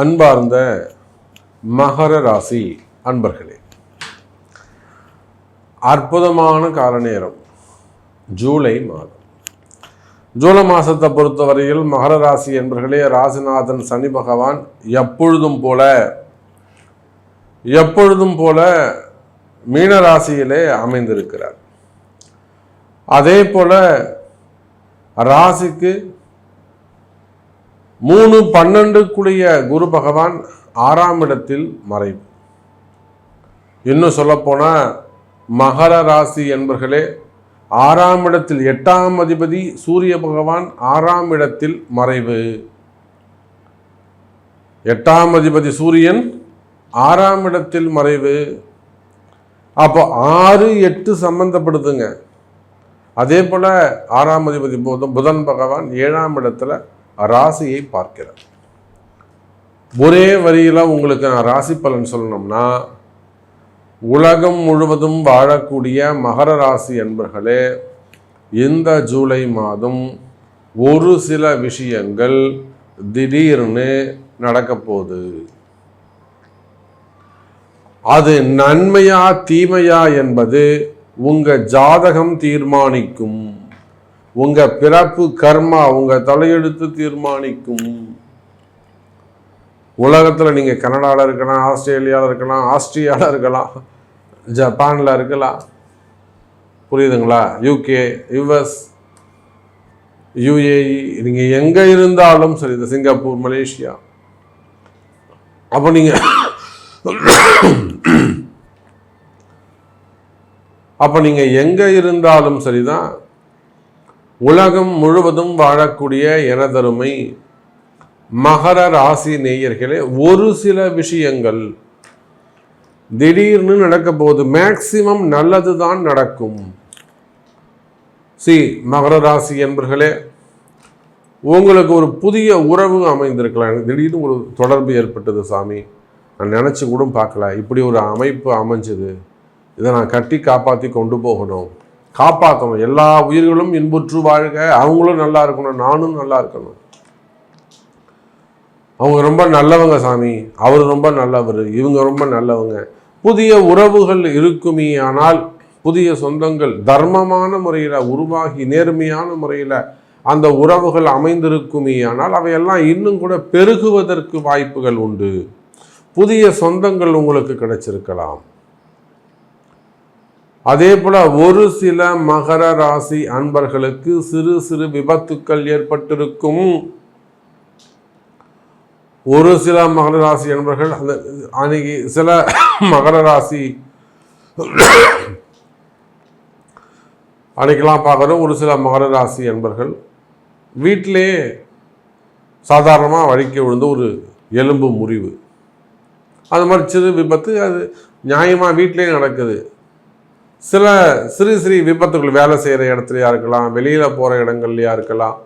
அன்பார்ந்த மகர ராசி அன்பர்களே அற்புதமான கால நேரம் ஜூலை மாதம். ஜூலை மாதத்தை பொறுத்தவரையில் மகர ராசி என்பர்களே ராசிநாதன் சனி பகவான் எப்பொழுதும் போல எப்பொழுதும் போல மீன ராசியிலே அமைந்திருக்கிறார். அதே போல ராசிக்கு மூணு பன்னெண்டுக்குரிய குரு பகவான் ஆறாம் இடத்தில் மறைவு. இன்னும் சொல்லப்போனால் மகர ராசி என்பர்களே ஆறாம் இடத்தில் எட்டாம் அதிபதி சூரிய பகவான் ஆறாம் இடத்தில் மறைவு. எட்டாம் அதிபதி சூரியன் ஆறாம் இடத்தில் மறைவு. அப்போ ஆறு எட்டு சம்பந்தப்படுதுங்க. அதே போல் ஆறாம் அதிபதி புதன் புதன் பகவான் ஏழாம் இடத்துல ராசியை பார்க்கிறார். ஒரே வரியில் உங்களுக்கு நான் ராசி பலன் சொல்லணும்னா உலகம் முழுவதும் வாழக்கூடிய மகர ராசி என்பர்களே இந்த ஜூலை மாதம் ஒரு சில விஷயங்கள் திடீர்னு நடக்க போகுது. அது நன்மையா தீமையா என்பது உங்கள் ஜாதகம் தீர்மானிக்கும். உங்க பிறப்பு கர்மா உங்க தலையெடுத்து தீர்மானிக்கும். உலகத்துல நீங்க கனடால இருக்கலாம் ஆஸ்திரேலியாவில் இருக்கலாம் ஆஸ்திரியாவில் இருக்கலாம் ஜப்பான்ல இருக்கலாம். புரியுதுங்களா? யூகே யுஎஸ் யுஏஇ நீங்க எங்க இருந்தாலும் சரி இந்த சிங்கப்பூர் மலேசியா. அப்போ நீங்க அப்போ நீங்க எங்க இருந்தாலும் சரிதான் உலகம் முழுவதும் வாழக்கூடிய எனதருமை மகர ராசி நேயர்களே ஒரு சில விஷயங்கள். திடீர்னு நடக்க போகுது. மேக்சிமம் நல்லது தான் நடக்கும். சி மகர ராசி என்பர்களே உங்களுக்கு ஒரு புதிய உறவு அமைந்திருக்கலாம். எனக்கு திடீர்னு ஒரு தொடர்பு ஏற்பட்டது சாமி. நான் நினச்சி கூட பார்க்கல. இப்படி ஒரு அமைப்பு அமைஞ்சது. இதை நான் கட்டி காப்பாற்றி கொண்டு போகணும். காப்பாற்றணும் எல்லா உயிர்களும் இன்புற்று வாழ்க. அவங்களும் நல்லா இருக்கணும். நானும் நல்லா இருக்கணும். அவங்க ரொம்ப நல்லவங்க சாமி. அவர் ரொம்ப நல்லவர். இவங்க ரொம்ப நல்லவங்க. புதிய உறவுகள் இருக்குமே. ஆனால் புதிய சொந்தங்கள் தர்மமான முறையில் உருவாகி நேர்மையான முறையில் அந்த உறவுகள் அமைந்திருக்குமே. ஆனால் அவையெல்லாம் இன்னும் கூட பெருகுவதற்கு வாய்ப்புகள் உண்டு. புதிய சொந்தங்கள் உங்களுக்கு கிடைச்சிருக்கலாம். அதே போல ஒரு சில மகர ராசி அன்பர்களுக்கு சிறு சிறு விபத்துக்கள் ஏற்பட்டிருக்கும். ஒரு சில மகர ராசி அன்பர்கள் அந்த அன்னைக்கு சில மகர ராசி அன்னைக்கெல்லாம் பார்க்குறோம் ஒரு சில மகர ராசி அன்பர்கள் வீட்டிலே சாதாரணமாக வழிக்க விழுந்த ஒரு எலும்பு முறிவு. அது மாதிரி சிறு விபத்து அது நியாயமாக வீட்டிலே நடக்குது. சில சிறு சிறு விபத்துகள் வேலை செய்கிற இடத்துலையா இருக்கலாம் வெளியில் போகிற இடங்கள்லையா இருக்கலாம்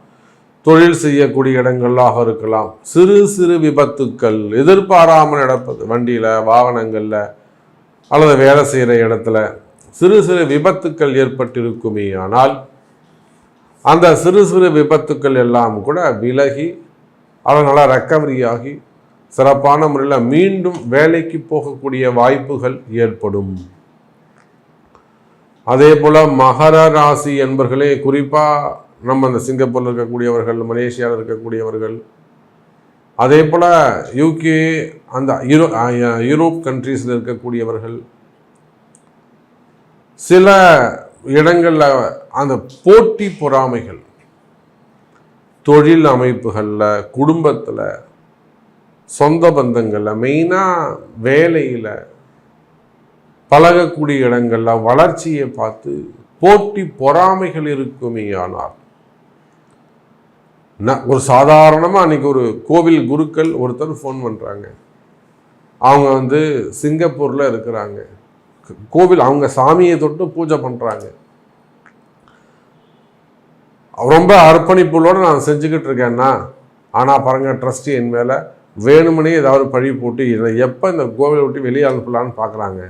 தொழில் செய்யக்கூடிய இடங்களாக இருக்கலாம். சிறு சிறு விபத்துக்கள் எதிர்பாராமல் நடப்பது வண்டியில் வாகனங்களில் அல்லது வேலை செய்கிற இடத்துல சிறு சிறு விபத்துக்கள் ஏற்பட்டிருக்குமே. ஆனால் அந்த சிறு சிறு விபத்துக்கள் எல்லாம் கூட விலகி அதனால் ரெக்கவரி ஆகி சிறப்பான முறையில் மீண்டும் வேலைக்கு போகக்கூடிய வாய்ப்புகள் ஏற்படும். அதே போல் மகர ராசி என்பர்களே குறிப்பாக நம்ம அந்த சிங்கப்பூரில் இருக்கக்கூடியவர்கள் மலேசியாவில் இருக்கக்கூடியவர்கள் அதே போல் யூகே அந்த யூரோ யூரோப் கண்ட்ரீஸில் இருக்கக்கூடியவர்கள் சில இடங்களில் அந்த போட்டி பொறாமைகள் தொழில் அமைப்புகளில் குடும்பத்தில் சொந்த பந்தங்களில் மெயினாக வேலையில் பழகக்கூடிய இடங்களில் வளர்ச்சியை பார்த்து போட்டி பொறாமைகள் இருக்குமே ஆனால். ஒரு சாதாரணமாக அன்றைக்கி ஒரு கோவில் குருக்கள் ஒருத்தர் ஃபோன் பண்ணுறாங்க அவங்க வந்து சிங்கப்பூரில் இருக்கிறாங்க. கோவில் அவங்க சாமியை தொட்டு பூஜை பண்ணுறாங்க ரொம்ப அர்ப்பணிப்புகளோடு நான் செஞ்சுக்கிட்டு இருக்கேன்னா ஆனால் பாருங்க ட்ரஸ்டி என் மேலே வேணுமனே ஏதாவது பழி போட்டு என்னை எப்போ இந்த கோவிலை விட்டு வெளியே அனுப்பலான்னு பார்க்குறாங்க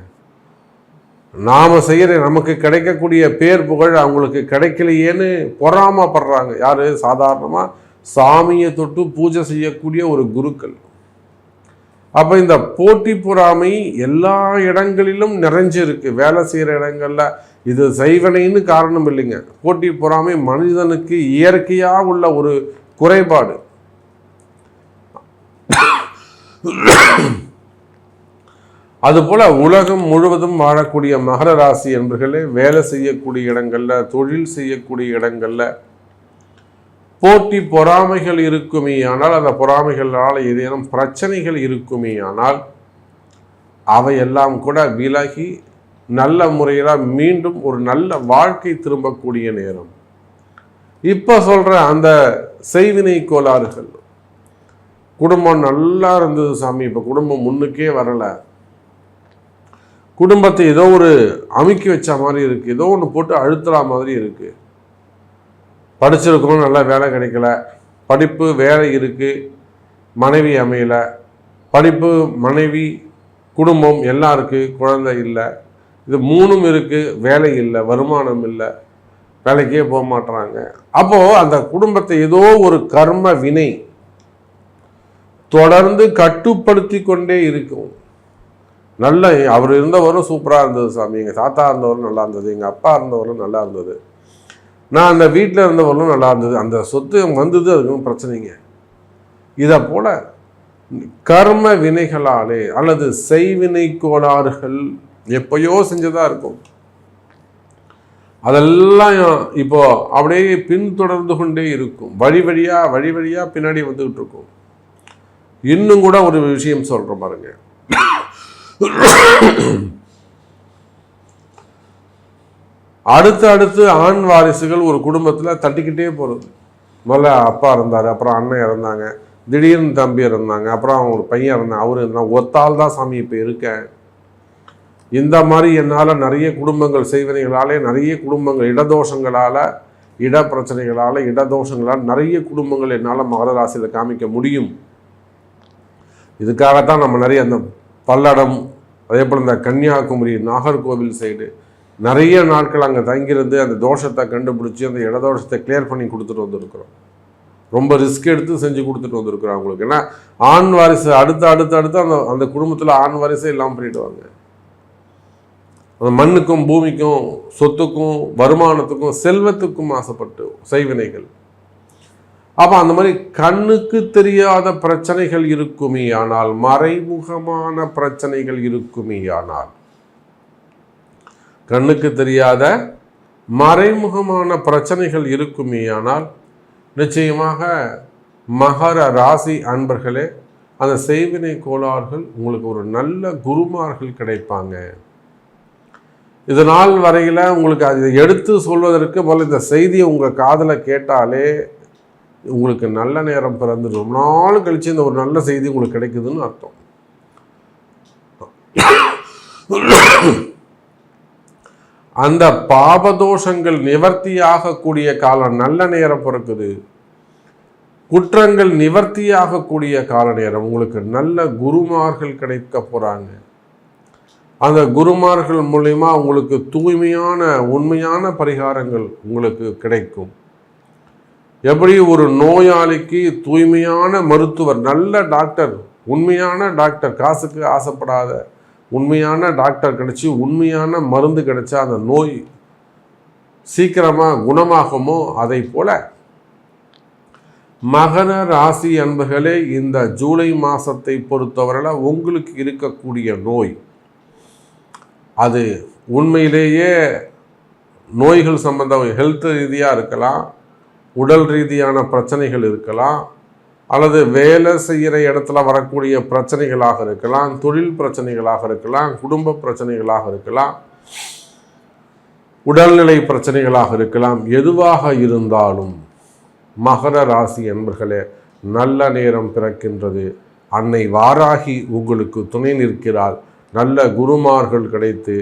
நாம் செய்கிற நமக்கு கிடைக்கக்கூடிய பேர் புகழ் அவங்களுக்கு கிடைக்கலையேன்னு பொறாமப்படுறாங்க. யார்? சாதாரணமாக சாமியை தொட்டு பூஜை செய்யக்கூடிய ஒரு குருக்கள். அப்போ இந்த போட்டி பொறாமை எல்லா இடங்களிலும் நிறைஞ்சிருக்கு. வேலை செய்கிற இடங்களில் இது செய்வனைன்னு காரணம் இல்லைங்க. போட்டி பொறாமை மனிதனுக்கு இயற்கையாக உள்ள ஒரு குறைபாடு. அதுபோல் உலகம் முழுவதும் வாழக்கூடிய மகர ராசி என்பர்களே வேலை செய்யக்கூடிய இடங்களில் தொழில் செய்யக்கூடிய இடங்களில் போட்டி பொறாமைகள் இருக்குமே ஆனால் அந்த பொறாமைகளால் ஏதேனும் பிரச்சனைகள் இருக்குமே ஆனால் அவையெல்லாம் கூட விலகி நல்ல முறையில் மீண்டும் ஒரு நல்ல வாழ்க்கை திரும்பக்கூடிய நேரம். இப்போ சொல்கிற அந்த செய்வினை கோளாறுகள். குடும்பம் நல்லா இருந்தது சாமி. இப்போ குடும்பம் முன்னுக்கே வரலை. குடும்பத்தை ஏதோ ஒரு அமுக்கி வச்ச மாதிரி இருக்குது ஏதோ ஒன்று போட்டு அழுத்துற மாதிரி இருக்குது படிச்சிருக்கோம் நல்லா வேலை கிடைக்கல. படிப்பு வேலை இருக்குது மனைவி அமையலை. படிப்பு மனைவி குடும்பம் எல்லாம் இருக்குது குழந்தை இல்லை. இது மூணும் இருக்குது வேலை இல்லை. வருமானம் இல்லை. வேலைக்கே போக மாட்டுறாங்க அப்போது அந்த குடும்பத்தை ஏதோ ஒரு கர்ம வினை தொடர்ந்து கட்டுப்படுத்தி கொண்டே இருக்கும். நல்ல அவர் இருந்தவரும் சூப்பராக இருந்தது சாமி. எங்கள் தாத்தா இருந்தவரும் நல்லா இருந்தது எங்கள் அப்பா இருந்தவரும் நல்லா இருந்தது. நான் அந்த வீட்டில் இருந்தவரும் நல்லா இருந்தது. அந்த சொத்து வந்தது அதுக்கு பிரச்சனைங்க. இதை போல் கர்ம வினைகளாலே அல்லது செய்வினை கோளாறுகள் எப்பயோ செஞ்சதாக இருக்கும். அதெல்லாம் இப்போ அப்படியே பின்தொடர்ந்து கொண்டே இருக்கும். வழி வழியாக வழி வழியாக பின்னாடி வந்துக்கிட்டு இருக்கும். இன்னும் கூட ஒரு விஷயம் சொல்கிற பாருங்க. அடுத்து அடுத்து ஆண் வாரிசுகள் ஒரு குடும்பத்தில் தட்டிக்கிட்டே போகிறது முதல்ல அப்பா இருந்தார் அப்புறம் அண்ணன் இறந்தாங்க திடீர்னு தம்பி இருந்தாங்க அப்புறம் அவங்க பையன் இருந்தாங்க அவர் இருந்தாங்க ஒத்தால் தான் சாமி இப்போ இருக்கேன் இந்த மாதிரி என்னால் நிறைய குடும்பங்கள் செய்வனைகளாலே நிறைய குடும்பங்கள் இடதோஷங்களால் இட பிரச்சனைகளால் இடதோஷங்களால் நிறைய குடும்பங்கள் என்னால் மகர ராசியில் காமிக்க முடியும். இதுக்காகத்தான் நம்ம நிறைய அந்த பல்லடம் அதே போல் இந்த கன்னியாகுமரி நாகர்கோவில் சைடு நிறைய நாட்கள் அங்கே தங்கியிருந்து அந்த தோஷத்தை கண்டுபிடிச்சி அந்த இடதோஷத்தை கிளியர் பண்ணி கொடுத்துட்டு வந்திருக்கிறோம். ரொம்ப ரிஸ்க் எடுத்து செஞ்சு கொடுத்துட்டு வந்திருக்கிறோம் அவங்களுக்கு. ஏன்னா ஆண் வாரிசு அடுத்து அடுத்து அடுத்து அந்த அந்த குடும்பத்தில் ஆண் வாரிசே இல்லாமல் பண்ணிவிடுவாங்க அந்த மண்ணுக்கும் பூமிக்கும் சொத்துக்கும் வருமானத்துக்கும் செல்வத்துக்கும் ஆசைப்பட்டு செய்வினைகள். அப்போ அந்த மாதிரி கண்ணுக்கு தெரியாத பிரச்சனைகள் இருக்குமே ஆனால் மறைமுகமான பிரச்சனைகள் இருக்குமே ஆனால். கண்ணுக்கு தெரியாத மறைமுகமான பிரச்சனைகள் இருக்குமே ஆனால் நிச்சயமாக மகர ராசி அன்பர்களே அந்த செய்வினை கோளாறுகள் உங்களுக்கு ஒரு நல்ல குருமார்கள் கிடைப்பாங்க. இது நாள் வரையில் உங்களுக்கு அதை எடுத்து சொல்வதற்கு முதல்ல இந்த செய்தியை உங்கள் காதில் கேட்டாலே உங்களுக்கு நல்ல நேரம் பிறந்து ரொம்ப நாள் கழித்து இந்த ஒரு நல்ல செய்தி உங்களுக்கு கிடைக்குதுன்னு அர்த்தம். அந்த பாபதோஷங்கள் நிவர்த்தியாகக்கூடிய காலம் நல்ல நேரம் பிறக்குது. குற்றங்கள் நிவர்த்தியாகக்கூடிய கால நேரம் உங்களுக்கு நல்ல குருமார்கள் கிடைக்க போகிறாங்க அந்த குருமார்கள் மூலயமா உங்களுக்கு தூய்மையான உண்மையான பரிகாரங்கள் உங்களுக்கு கிடைக்கும். எப்படி ஒரு நோயாளிக்கு தூய்மையான மருத்துவர் நல்ல டாக்டர் உண்மையான டாக்டர் காசுக்கு ஆசைப்படாத உண்மையான டாக்டர் கிடச்சி உண்மையான மருந்து கிடைச்சா அந்த நோய் சீக்கிரமாக குணமாகுமோ? அதை போல மகன ராசி அன்பர்களே இந்த ஜூலை மாதத்தை பொறுத்தவரையில் உங்களுக்கு இருக்கக்கூடிய நோய் அது உண்மையிலேயே நோய்கள் சம்பந்தம் ஹெல்த் ரீதியாக இருக்கலாம் உடல் ரீதியான பிரச்சனைகள் இருக்கலாம் அல்லது வேலை செய்கிற இடத்துல வரக்கூடிய பிரச்சனைகளாக இருக்கலாம் தொழில் பிரச்சனைகளாக இருக்கலாம் குடும்ப பிரச்சனைகளாக இருக்கலாம் உடல்நிலை பிரச்சனைகளாக இருக்கலாம். எதுவாக இருந்தாலும் மகர ராசி என்பர்களே நல்ல நேரம் பிறக்கின்றது. அன்னை வாராகி உங்களுக்கு துணை நிற்கிறாள். நல்ல குருமார்கள் கிடைத்து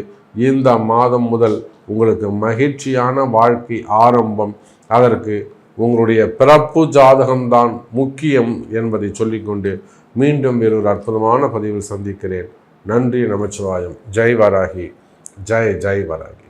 இந்த மாதம் முதல் உங்களுக்கு மகிழ்ச்சியான வாழ்க்கை ஆரம்பம். அதற்கு உங்களுடைய பிறப்பு ஜாதகம்தான் முக்கியம் என்பதை சொல்லிக்கொண்டு மீண்டும் வேறொரு அற்புதமான பதிவில் சந்திக்கிறேன். நன்றி நமச்சிவாயம். ஜெய் வராகி. ஜெய் ஜெய் வராகி.